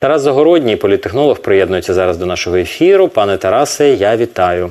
Тарас Загородній, політехнолог, приєднується зараз до нашого ефіру. Пане Тарасе, я вітаю.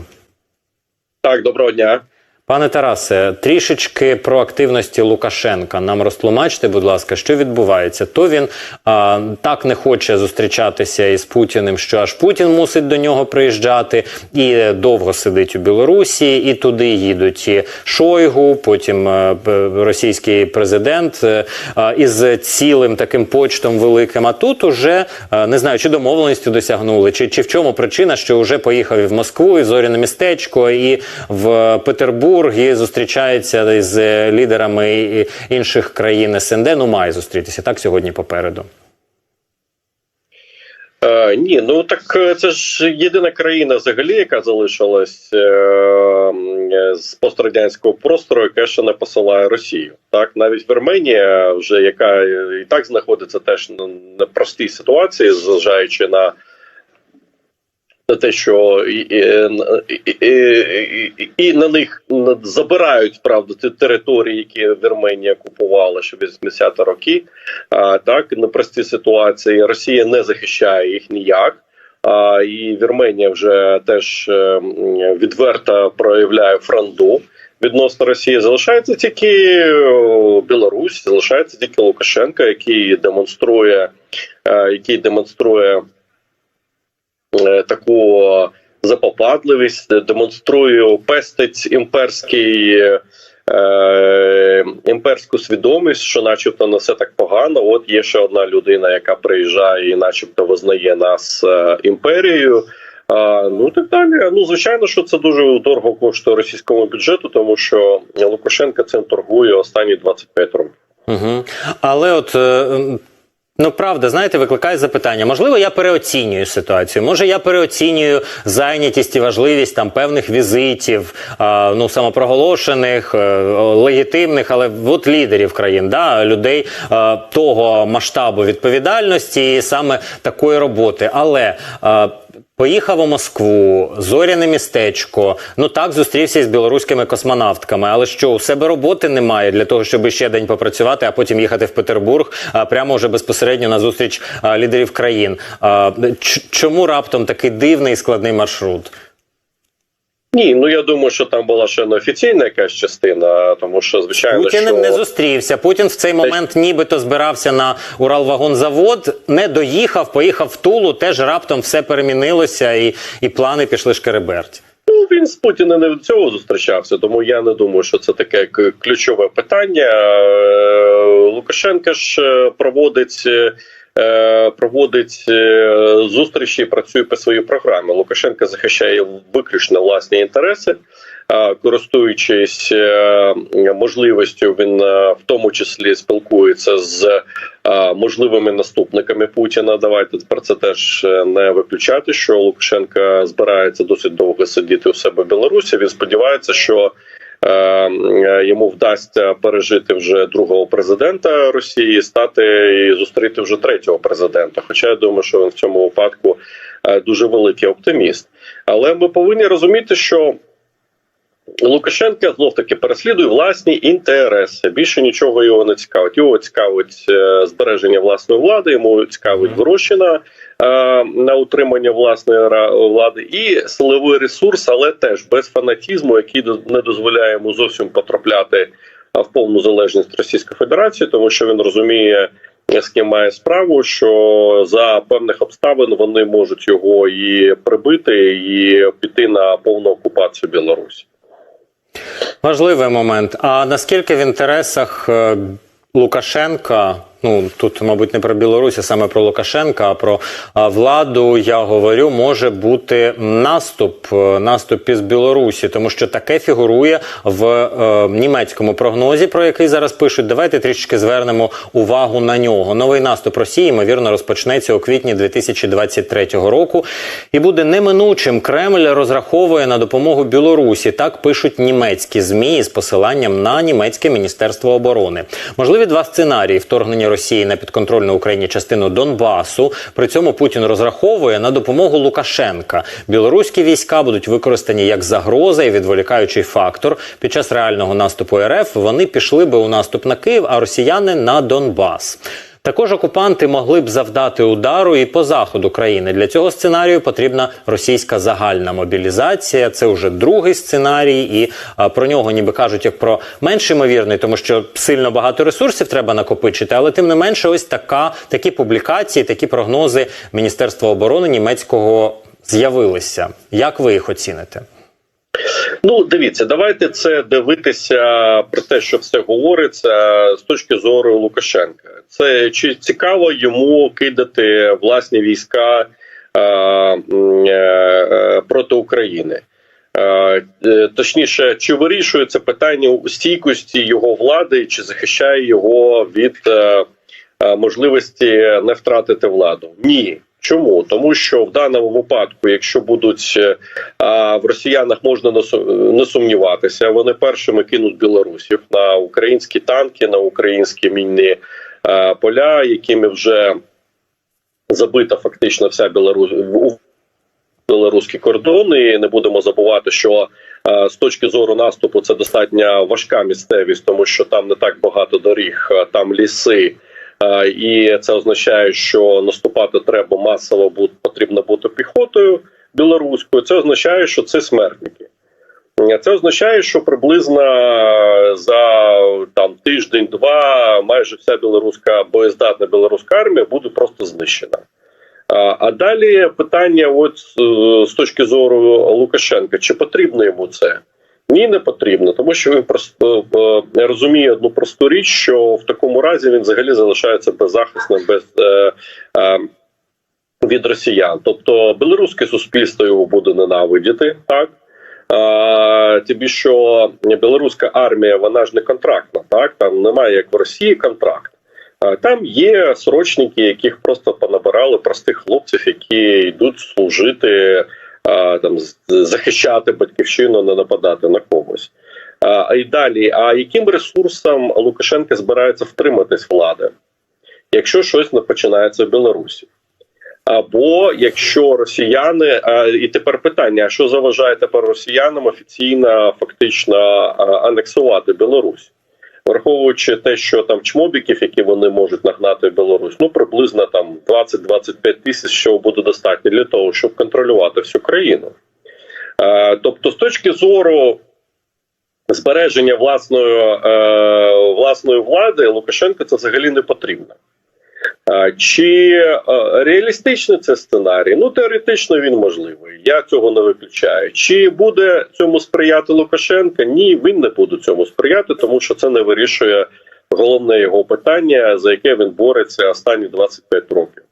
Так, доброго дня. Пане Тарасе, трішечки про активності Лукашенка. Нам розтлумачте, будь ласка, що відбувається. То він а, так не хоче зустрічатися із Путіним, що аж Путін мусить до нього приїжджати, і довго сидить у Білорусі, і туди їдуть і Шойгу, потім е, п- російський президент е, а, із цілим таким почтом великим. А тут уже е, не знаю, чи домовленості досягнули, чи, чи в чому причина, що вже поїхав і в Москву, і в Зоряне містечко, і в Петербург, і зустрічається з лідерами інших країн СНД. Ну має зустрітися так сьогодні попереду. Е, ні, ну так е, це ж єдина країна взагалі, яка залишилась е, з пострадянського простору, яка ще не посилає Росію. Так, навіть Вірменія, вже яка і так знаходиться теж на непростій ситуації, зважаючи на. На те, що і, і, і, і, і, на них забирають правда ті території, які Вірменія купувала ще 80 роки. А, так непрості ситуації. Росія не захищає їх ніяк. А, і Вірменія вже теж е, відверто проявляє фронту відносно Росії. Залишається тільки Білорусь, залишається тільки Лукашенко, який демонструє, е, який демонструє е, таку запопадливість, демонструє пестить імперський. Е, імперську свідомість, що, начебто, не все так погано. От є ще одна людина, яка приїжджає і, начебто, визнає нас е, імперією. А, ну так далі. Ну звичайно, що це дуже дорого коштує російському бюджету, тому що Лукашенко цим торгує останні 25 років. Угу. Але от. Ну, правда, знаєте, викликає запитання. Можливо, я переоцінюю ситуацію. Може, я переоцінюю зайнятість і важливість там певних візитів, а, ну самопроголошених, е, легітимних, але от лідерів країн, да, людей е, того масштабу відповідальності і саме такої роботи. Але е, Поїхав у Москву, зоряне містечко. Ну так зустрівся із білоруськими космонавтками. Але що у себе роботи немає для того, щоб ще день попрацювати, а потім їхати в Петербург, прямо вже безпосередньо на зустріч лідерів країн. Чому раптом такий дивний і складний маршрут? Ні, ну я думаю, що там була ще неофіційна якась частина, тому що звичайно, Путіним що... не зустрівся. Путін в цей момент нібито збирався на Уралвагонзавод, не доїхав, поїхав в Тулу. Теж раптом все перемінилося, і, і плани пішли шкереберть. Ну, він з Путіним не від цього зустрічався, тому я не думаю, що це таке ключове питання. Е, Лукашенко ж е, проводить. Е, Проводить е, зустрічі працює по своїй програмі. Лукашенко захищає виключно власні інтереси, користуючись е, можливістю, він в тому числі спілкується з можливими наступниками Путіна. Давайте про це теж не виключати. Що Лукашенко збирається досить довго сидіти у себе в Білорусі. Він сподівається, що йому вдасться пережити вже другого президента Росії, стати і зустріти вже третього президента. Хоча я думаю, що він в цьому випадку е, дуже великий оптиміст. Але ми повинні розуміти, що Лукашенко знов таки переслідує власні інтереси. Більше нічого його не цікавить. Його цікавить е, збереження власної влади, йому цікавить гроші на, е, на утримання власної влади і силовий ресурс, але теж без фанатізму, який не дозволяє йому зовсім потрапляти в повну залежність Російської Федерації, тому що він розуміє. З ким має справу, що за певних обставин вони можуть його і прибити, і піти на повну окупацію Білорусі. Важливий момент. А наскільки в інтересах е, Лукашенка, ну тут, мабуть, не про Білорусь, а саме про Лукашенка, а про владу я говорю, може бути наступ, е, наступ із Білорусі, тому що таке фігурує в е, німецькому прогнозі, про який зараз пишуть. Давайте трішечки звернемо увагу на нього. Новий наступ Росії, ймовірно, розпочнеться у квітні 2023 року і буде неминучим. Кремль розраховує на допомогу Білорусі. Так пишуть німецькі змі з посиланням на німецьке міністерство оборони. Можливі два сценарії вторгнення Росії на підконтрольну Україні частину Донбасу. При цьому Путін розраховує на допомогу Лукашенка. Білоруські війська будуть використані як загроза і відволікаючий фактор. Під час реального наступу РФ вони пішли би у наступ на Київ, а росіяни на Донбас. Також окупанти могли б завдати удару і по заходу країни. Для цього сценарію потрібна російська загальна мобілізація. Це вже другий сценарій, і а, про нього ніби кажуть як про менш ймовірний, тому що сильно багато ресурсів треба накопичити. Але тим не менше, ось така такі публікації, такі прогнози Міністерства оборони німецького з'явилися. Як ви їх оціните? Ну, дивіться, давайте це дивитися про те, що все говориться з точки зору Лукашенка. Це чи цікаво йому кидати власні війська е, е, е, проти України? Е, е, Точніше, чи вирішує це питання стійкості його влади, чи захищає його від е, е, можливості не втратити владу? Ні. Чому? Тому що в даному випадку, якщо будуть е, а в росіянах можна не сумніватися, вони першими кинуть білорусів на українські танки, на українські мінні е, поля, якими вже забита фактично вся Білорусь у- білоруський кордон. І не будемо забувати, що е, з точки зору наступу це достатньо важка місцевість, тому що там не так багато доріг, там ліси. І це означає, що наступати треба масово бути потрібно бути піхотою білоруською. Це означає, що це смертники. Це означає, що приблизно за там тиждень-два майже вся білоруська боєздатна білоруська армія буде просто знищена. А, а далі питання, от е, з точки зору Лукашенка, чи потрібно йому це? Ні, не потрібно, тому що він просто е, розуміє одну просту річ, що в такому разі він взагалі залишається беззахисним без е, е, від росіян. Тобто білоруське суспільство його буде ненавидіти, так. А, тобі що білоруська армія, вона ж не контрактна, так там немає як в Росії контракт. А, Там є срочники, яких просто понабирали простих хлопців, які йдуть служити, там захищати батьківщину, не нападати на когось. І далі, а яким ресурсом Лукашенко збирається втриматись влади, якщо щось не починається в Білорусі? Або якщо росіяни, і тепер питання: що заважає тепер росіянам офіційно фактично анексувати Білорусь? Враховуючи те, що там чмобіків, які вони можуть нагнати в Білорусь, ну приблизно там 20-25 тисяч, що буде достатньо для того, щоб контролювати всю країну. Е, тобто, з точки зору збереження власної, е, власної влади, Лукашенко це взагалі не потрібно. Е, Чи е, реалістичний це сценарій? Ну, теоретично він можливий. Я цього не виключаю. Чи буде цьому сприяти Лукашенка? Ні, він не буде цьому сприяти, тому що це не вирішує головне його питання, за яке він бореться останні 25 років.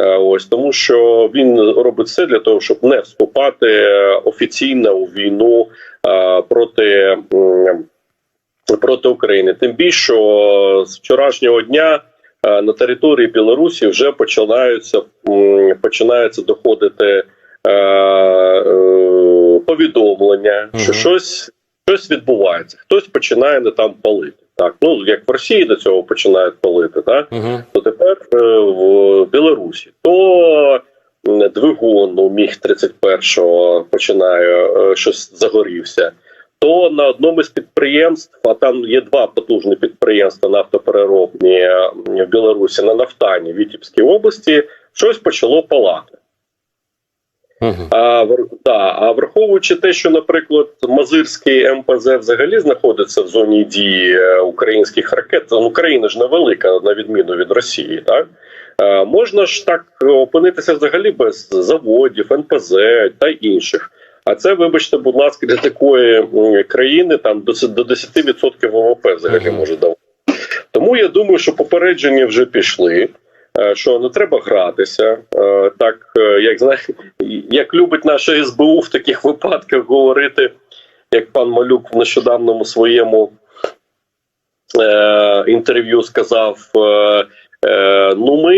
Е, Ось тому, що він робить все для того, щоб не вступати офіційно у війну е, проти, проти України. Тим більше з вчорашнього дня е, на території Білорусі вже починаються починаються доходити е, е, повідомлення, що щось, щось відбувається. Хтось починає не там палити. Так, ну як в Росії до цього починають палити, так Угу. то тепер е, в Білорусі то двигун у міг 31 починає е, щось загорівся. То на одному з підприємств, а там є два потужні підприємства нафтопереробні в Білорусі на Нафтані в Вітібській області, щось почало палати. Угу. А, да, а враховуючи те, що, наприклад, Мазирський МПЗ взагалі знаходиться в зоні дії е, українських ракет, ну, Україна ж невелика, на відміну від Росії, так? Е, можна ж так опинитися взагалі без заводів, НПЗ та інших. А це, вибачте, будь ласка, для такої країни там до 10% ВВП взагалі може давати. Тому я думаю, що попередження вже пішли. е, Що не треба гратися, Е, так е, як знає, як любить наша СБУ в таких випадках говорити, як пан Малюк в нещодавньому своєму е, інтерв'ю сказав: ну ми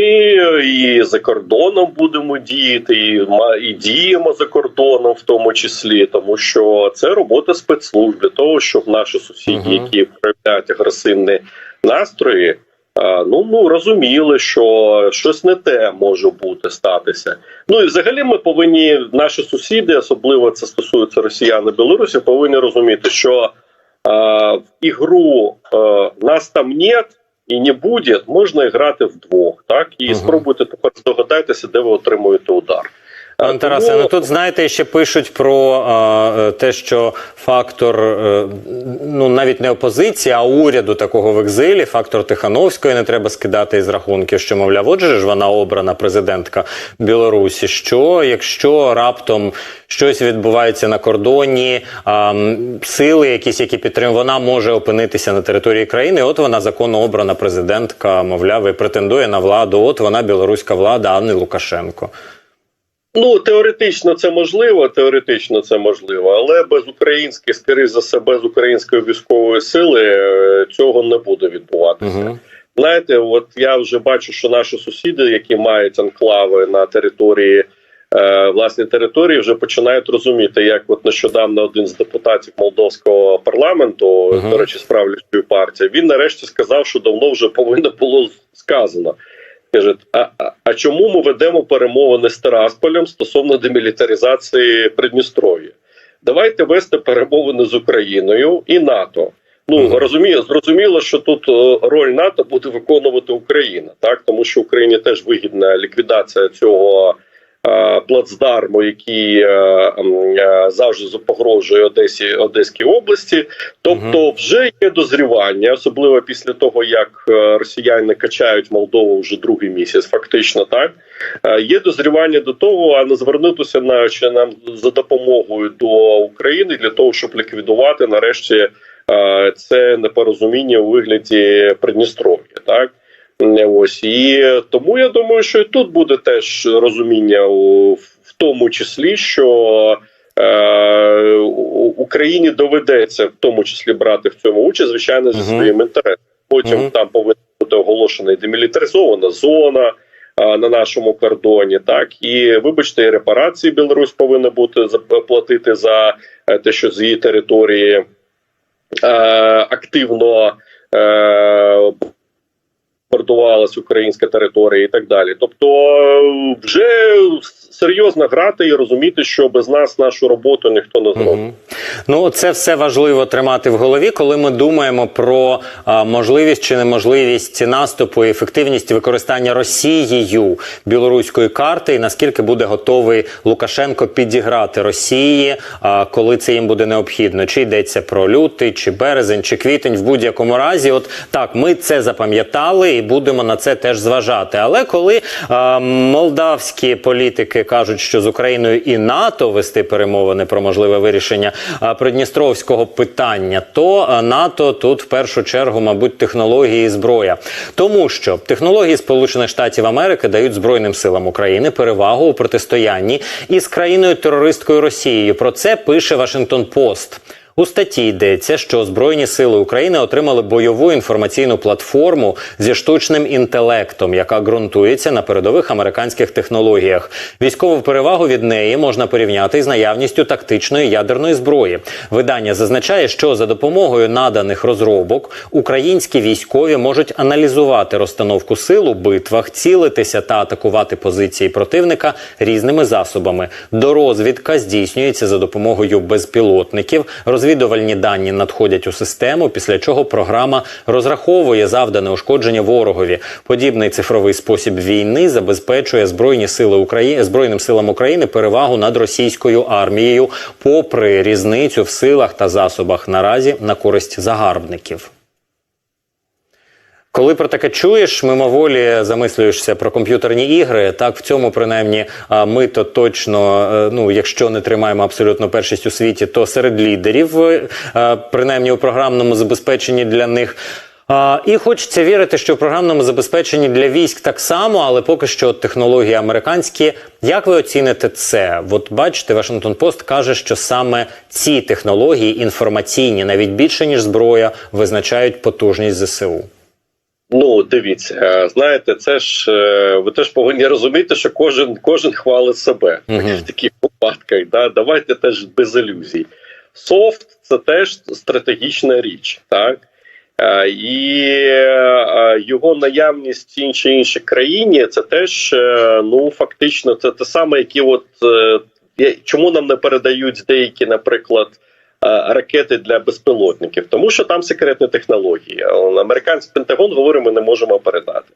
і за кордоном будемо діяти, і, і діємо за кордоном, в тому числі, тому що це робота спецслужб для того, щоб наші сусіди, Мгм. які проявляють агресивні настрої. е, Ну, ну розуміли, що щось не те може бути статися. Ну і взагалі ми повинні, наші сусіди, особливо це стосується росіян і Білорусі, повинні розуміти, що е, в ігру е, нас там нет, і не буде, можна грати вдвох. Так і Мгм. спробуйте тепер здогадайтеся, де ви отримуєте удар. А Пан Тарасе, ну тут знаєте, ще пишуть про а, е, те, що фактор е, ну навіть не опозиції, а уряду такого в екзилі, фактор Тихановської не треба скидати із рахунків, що мовляв, отже ж вона обрана президентка Білорусі. Що якщо раптом щось відбувається на кордоні, а, сили, якісь, які підтримують, вона може опинитися на території країни. От вона законно обрана президентка, мовляв, і претендує на владу. От вона білоруська влада, а не Лукашенко. Ну теоретично це можливо, теоретично це можливо, але без українських, скоріше за все, без української військової сили е, цього не буде відбуватися. Угу. Знаєте, от я вже бачу, що наші сусіди, які мають анклави на території е, власні території, вже починають розуміти, як от нещодавно один з депутатів молдовського парламенту, Мгм. до речі, з правлячої партії, він нарешті сказав, що давно вже повинно було сказано. Каже, а, а, а чому ми ведемо перемовини з Тирасполем стосовно демілітаризації Придністров'я? Давайте вести перемовини з Україною і НАТО. Ну розуміє розумію, зрозуміло, що тут е, роль НАТО буде виконувати Україна, так тому що Україні теж вигідна ліквідація цього плацдарму, який е, е, завжди погрожує Одесі Одеській області. Тобто, вже є дозрівання, особливо після того, як е, росіяни качають Молдову вже другий місяць, фактично так. Е, Є дозрівання до того, а не звернутися на чи нам за допомогою до України для того, щоб ліквідувати нарешті е, це непорозуміння у вигляді Придністров'я. Так Е, ось і тому я думаю, що і тут буде теж розуміння в тому числі, що е, Україні доведеться в тому числі брати в цьому участь, звичайно, зі своїм інтересом. Потім там повинна бути оголошена і демілітаризована зона а, на нашому кордоні. Так і вибачте, і репарації Білорусь повинна бути заплатити за е, те, що з її території е, активно. Е, бомбардувалась українська територія і так далі. Тобто, е, вже серйозно грати і розуміти, що без нас нашу роботу ніхто не зробить. Мгм. Ну, це все важливо тримати в голові, коли ми думаємо про а, можливість чи неможливість наступу і ефективність використання Росією білоруської карти, і наскільки буде готовий Лукашенко підіграти Росії, а, коли це їм буде необхідно. Чи йдеться про лютий, чи березень, чи квітень в будь-якому разі. От так, ми це запам'ятали будемо на це теж зважати. Але коли а, молдавські політики кажуть, що з Україною і НАТО вести перемовини про можливе вирішення а, придністровського питання, то а, НАТО тут в першу чергу, мабуть, технології і зброя, тому що технології Сполучених Штатів Америки дають збройним силам України перевагу у протистоянні із країною терористкою Росією. Про це пише Вашингтон Пост. У статті йдеться, що Збройні сили України отримали бойову інформаційну платформу зі штучним інтелектом, яка ґрунтується на передових американських технологіях. Військову перевагу від неї можна порівняти із наявністю тактичної ядерної зброї. Видання зазначає, що за допомогою наданих розробок українські військові можуть аналізувати розстановку сил у битвах, цілитися та атакувати позиції противника різними засобами. Дорозвідка здійснюється за допомогою безпілотників. Розвідувальні дані надходять у систему, після чого програма розраховує завдане ушкодження ворогові. Подібний цифровий спосіб війни забезпечує збройні сили України збройним силам України перевагу над російською армією, попри різницю в силах та засобах наразі на користь загарбників. Коли про таке чуєш, мимоволі замислюєшся про комп'ютерні ігри. Так в цьому принаймні ми то точно, е, ну якщо не тримаємо абсолютно першість у світі, то серед лідерів, е, принаймні у програмному забезпеченні для них. І хочеться вірити, що в програмному забезпеченні для військ так само, але поки що технології американські. Як ви оціните це? От бачите, Вашингтон Пост каже, що саме ці технології інформаційні, навіть більше ніж зброя, визначають потужність ЗСУ. Ну, дивіться, е, знаєте, це ж е, ви теж повинні розуміти, що кожен кожен хвалить себе Мгм. в таких випадках. Да? Давайте теж без ілюзій. Софт це теж стратегічна річ, так? Е, І його наявність в іншій іншій країні це теж ну фактично це те саме, які от чому нам не передають деякі, наприклад, ракети для безпілотників, тому що там секретні технології. Американський Пентагон говорить, ми не можемо передати.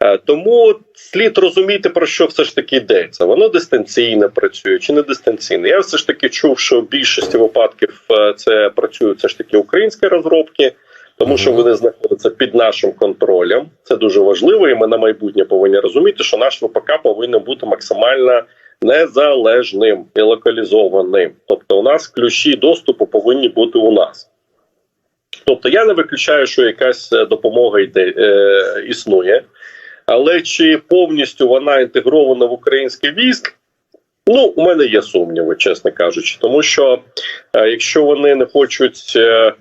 Е, Тому слід розуміти, про що все ж таки йдеться. Воно дистанційно працює чи не дистанційно. Я все ж таки чув, що в більшості випадків е, це працюють все ж таки українські розробки, тому що вони знаходяться під нашим контролем. Це дуже важливо, і ми на майбутнє повинні розуміти, що наш ВПК повинен бути максимально незалежним і локалізованим. Тобто, у нас ключі доступу повинні бути у нас. Тобто я не виключаю, що якась е, допомога йде, е, існує, але чи повністю вона інтегрована в українське військ? Ну, у мене є сумніви, чесно кажучи, тому що е, якщо вони не хочуть е,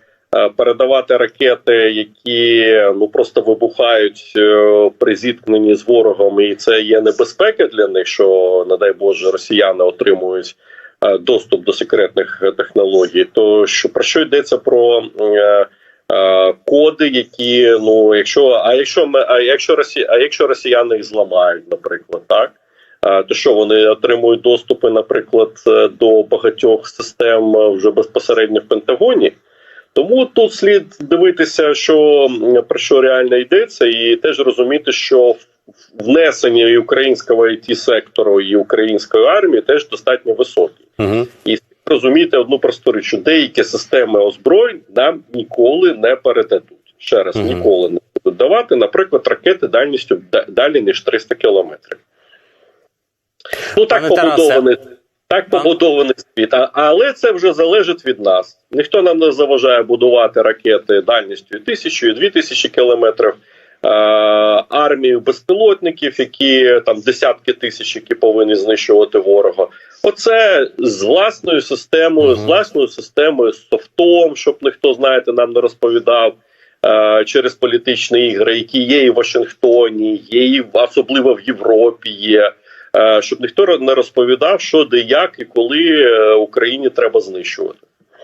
передавати ракети, які ну просто вибухають е, при зіткненні з ворогом, і це є небезпека для них, що, не дай Боже, росіяни отримують е, доступ до секретних е, технологій, то що про що йдеться про е, е, коди, які ну, якщо а якщо ми, а якщо Росі, а якщо росіяни їх зламають, наприклад, так. То що вони отримують доступи, наприклад, е, до багатьох систем е, вже безпосередньо в Пентагоні. Тому тут слід дивитися, що про що реально йдеться, і теж розуміти, що внесення і українського it сектору і української армії теж достатньо високі. Угу. І розуміти одну просту річ, що деякі системи озброєнь нам ніколи не передадуть. Ще раз, Мгм. ніколи не будуть давати, наприклад, ракети дальністю далі ніж 300 кілометрів. Ну так побудований. Так побудований світ, але це вже залежить від нас. Ніхто нам не заважає будувати ракети дальністю тисячу, і дві тисячі кілометрів. Армію безпілотників, які там десятки тисяч, які повинні знищувати ворога. Оце з власною системою, з власною системою, з софтом, щоб ніхто знаєте, нам не розповідав. Через політичні ігри, які є і в Вашингтоні, є і особливо в Європі є, щоб ніхто не розповідав, що де як і коли е, Україні треба знищувати.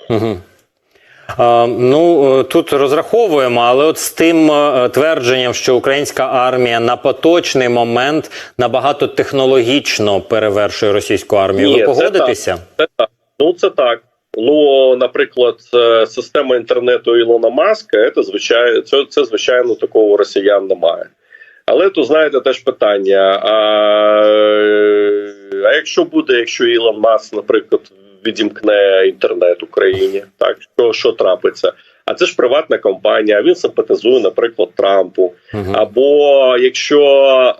Угу. Ну е, тут розраховуємо, але от з тим е, твердженням, що українська армія на поточний момент набагато технологічно перевершує російську армію. Ні, Ви це погодитеся? Це так. Ну це так. Ну, наприклад, е, система інтернету Ілона Маска, це звичайно, це, це звичайно такого росіян немає. Але тут знаєте теж питання: а, а якщо буде, якщо Ілон Маск, наприклад, відімкне інтернет Україні, так що, що трапиться? А це ж приватна компанія, він симпатизує, наприклад, Трампу. Або якщо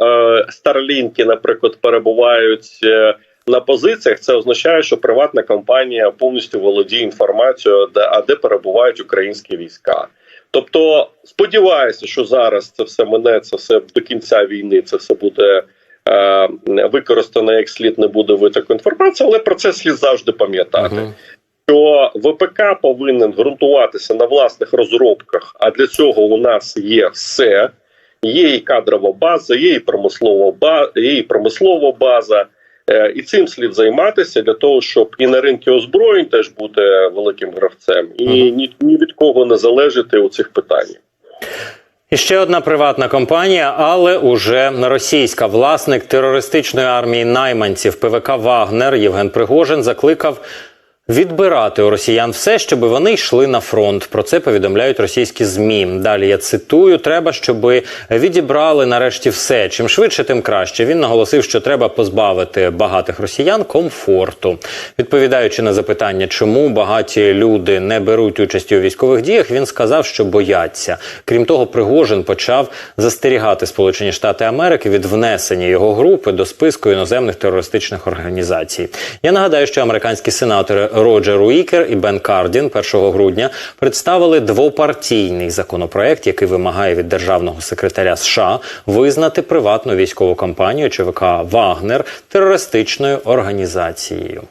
е, старлінки, наприклад, перебувають е, на позиціях, це означає, що приватна компанія повністю володіє інформацією, де а де перебувають українські війська. Тобто, сподіваюся, що зараз це все мине, це все до кінця війни, це все буде е, використано як слід, не буде витоку інформації, але про це слід завжди пам'ятати Угу. що ВПК повинен ґрунтуватися на власних розробках, а для цього у нас є все. Є і кадрова база, є і промислова база, є і промислова база. Е, І цим слід займатися для того, щоб і на ринку озброєнь теж бути великим гравцем, і ні, ні від кого не залежати у цих питаннях. І ще одна приватна компанія, але уже російська власник терористичної армії найманців ПВК Вагнер Євген Пригожин закликав. Відбирати у росіян все, щоб вони йшли на фронт. Про це повідомляють російські змі. Далі я цитую: треба, щоб відібрали нарешті все. Чим швидше, тим краще. Він наголосив, що треба позбавити багатих росіян комфорту. Відповідаючи на запитання, чому багаті люди не беруть участі у військових діях, він сказав, що бояться. Крім того, Пригожин почав застерігати Сполучені Штати Америки від внесення його групи до списку іноземних терористичних організацій. Я нагадаю, що американські сенатори Роджер Уікер і Бен Кардін 1 грудня представили двопартійний законопроект, який вимагає від державного секретаря США визнати приватну військову компанію ЧВК Вагнер терористичною організацією.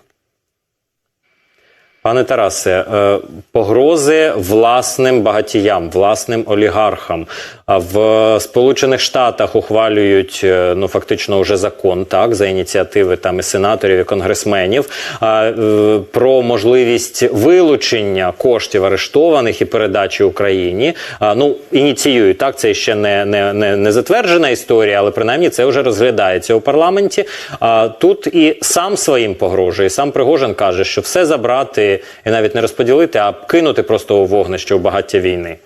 Пане Тарасе, е, погрози власним багатіям, власним олігархам. В Сполучених Штатах ухвалюють е, ну фактично вже закон, так за ініціативи там і сенаторів і конгресменів е, про можливість вилучення коштів арештованих і передачі Україні. Ну ініціюють так. Це ще не, не, не, не затверджена історія, але принаймні це вже розглядається у парламенті. Тут і сам своїм погрожує. Сам Пригожин каже, що все забрати і навіть не розподілити, а кинути просто у вогнище у багаття війни.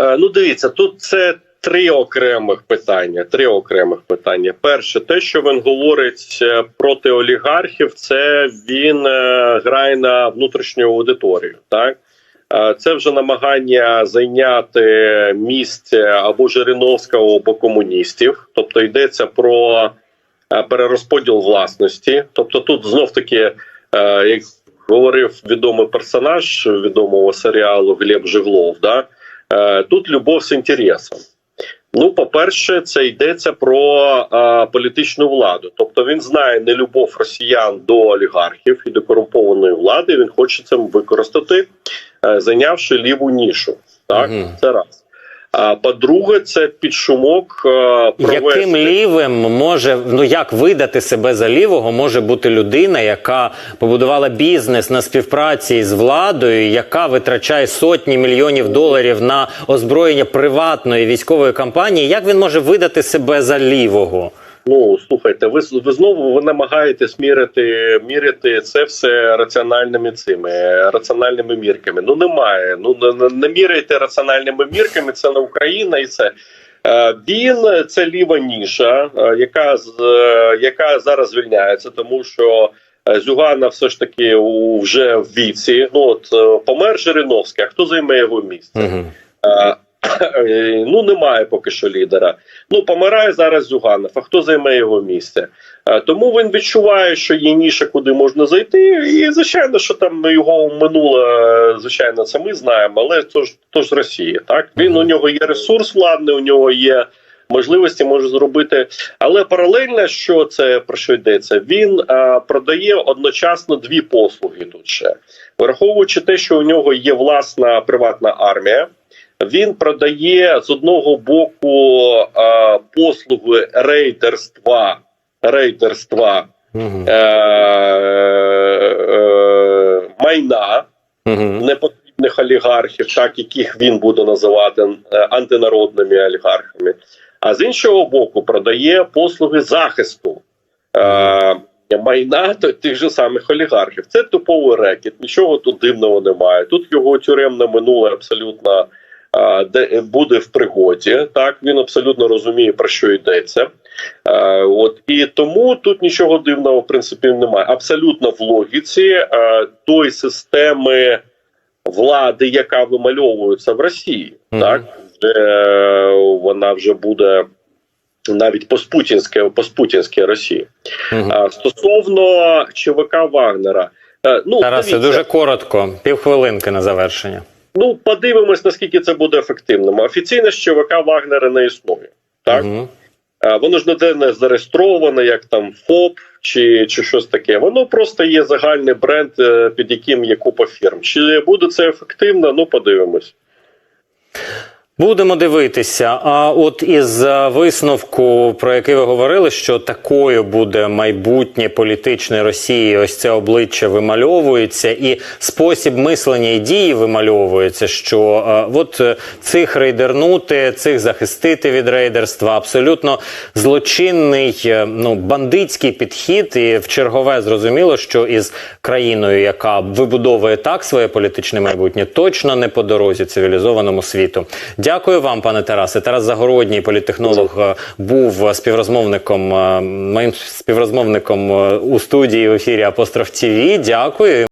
Е, Ну, дивіться, тут це три окремих питання. Три окремих питання. Перше, те, що він говорить е, проти олігархів, це він е, грає на внутрішню аудиторію. Так це вже намагання зайняти місце або Жириновського, або комуністів. Тобто йдеться про перерозподіл власності. Тобто, тут знов таки, е, як говорив відомий персонаж відомого серіалу Глеб Жиглов, да, Е, Тут любов з інтересом. Ну, по-перше, це йдеться про е, політичну владу. Тобто він знає нелюбов росіян до олігархів і до корумпованої влади. Він хоче це використати, е, зайнявши ліву нішу. Так, Мгм. це раз. А по-друге, це під шумок е, провести... Яким лівим може ну як видати себе за лівого може бути людина, яка побудувала бізнес на співпраці з владою, яка витрачає сотні мільйонів доларів на озброєння приватної військової кампанії? Як він може видати себе за лівого? Ну слухайте, ви ви знову ви намагаєтесь міряти, міряти це все раціональними цими раціональними мірками. Ну немає. Ну не, не- міряйте раціональними мірками. Це не Україна, і це Е, він це ліва ніша, е, яка е, яка зараз звільняється, тому що. Зюгана все ж таки вже в віці. Ну от помер Жириновський, а хто займе його місце? Е, е, Ну, немає поки що лідера. Ну, помирає зараз Зюганов. А хто займе його місце? Е, Тому він відчуває, що є ніша, куди можна зайти. І звичайно, що там його минуле, е, звичайно, це ми знаємо, але то ж то ж Росія. Так він у нього є ресурс владний, у нього є. Можливості може зробити, але паралельно, що це про що йдеться? Він е, продає одночасно дві послуги тут ще, враховуючи те, що у нього є власна приватна армія, він продає з одного боку е, послуги рейдерства, рейдерства Угу. е, е, майна Угу. непотрібних олігархів, так яких він буде називати е, антинародними олігархами. А з іншого боку, продає послуги захисту е, майна тих же самих олігархів. Це типовий рекет, нічого тут дивного немає. Тут його тюремне минуле абсолютно де буде в пригоді. Так він абсолютно розуміє про що йдеться. Е, от і тому тут нічого дивного в принципі немає. Абсолютно в логіці е, тої системи влади, яка вимальовується в Росії, Мгм. так вже е, вона вже буде навіть постпутінське постпутінське Росії. Угу. А стосовно ЧВК Вагнера, е, ну Тарасе, дивіться, дуже коротко, півхвилинки на завершення. Ну подивимось, наскільки це буде ефективним. Офіційно ж ЧВК Вагнера не існує. Так Угу. Воно ж ніде не зареєстроване, як там ФОП чи, чи щось таке. Воно просто є загальний бренд, е, під яким є купа фірм. Чи буде це ефективно? Ну подивимось. Будемо дивитися. А от із е, висновку, про який ви говорили, що такою буде майбутнє політичної Росії, ось це обличчя вимальовується, і спосіб мислення і дії вимальовується, що е, от е, цих рейдернути, цих захистити від рейдерства, абсолютно злочинний, ну бандитський підхід. І в чергове зрозуміло, що із країною, яка вибудовує так своє політичне майбутнє, точно не по дорозі цивілізованому світу. Дякую вам, пане Тарасе. Тарас Загородній, політтехнолог, е, був співрозмовником, е, моїм співрозмовником е, у студії в ефірі Апостроф ТІВІ. Дякую.